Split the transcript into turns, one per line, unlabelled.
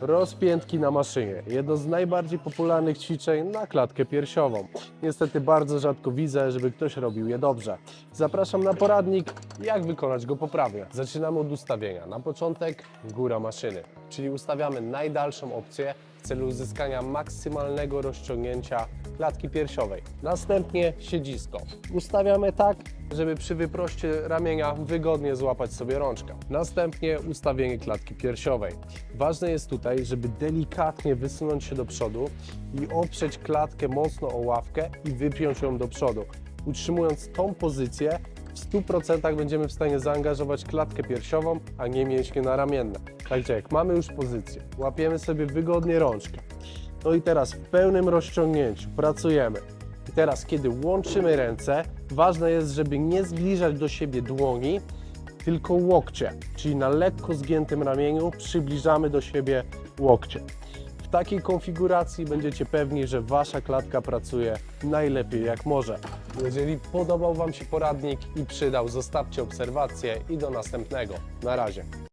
Rozpiętki na maszynie. Jedno z najbardziej popularnych ćwiczeń na klatkę piersiową. Niestety bardzo rzadko widzę, żeby ktoś robił je dobrze. Zapraszam na poradnik, jak wykonać go poprawnie. Zaczynamy od ustawienia. Na początek góra maszyny, czyli ustawiamy najdalszą opcję w celu uzyskania maksymalnego rozciągnięcia klatki piersiowej. Następnie siedzisko. Ustawiamy tak, żeby przy wyproście ramienia wygodnie złapać sobie rączkę. Następnie ustawienie klatki piersiowej. Ważne jest tutaj, żeby delikatnie wysunąć się do przodu i oprzeć klatkę mocno o ławkę i wypiąć ją do przodu. Utrzymując tą pozycję, w 100% będziemy w stanie zaangażować klatkę piersiową, a nie mięśnie naramienne. Także jak mamy już pozycję, łapiemy sobie wygodnie rączkę. No i teraz w pełnym rozciągnięciu pracujemy. I teraz, kiedy łączymy ręce, ważne jest, żeby nie zbliżać do siebie dłoni, tylko łokcie, czyli na lekko zgiętym ramieniu przybliżamy do siebie łokcie. W takiej konfiguracji będziecie pewni, że Wasza klatka pracuje najlepiej jak może. Jeżeli podobał Wam się poradnik i przydał, zostawcie obserwację i do następnego. Na razie.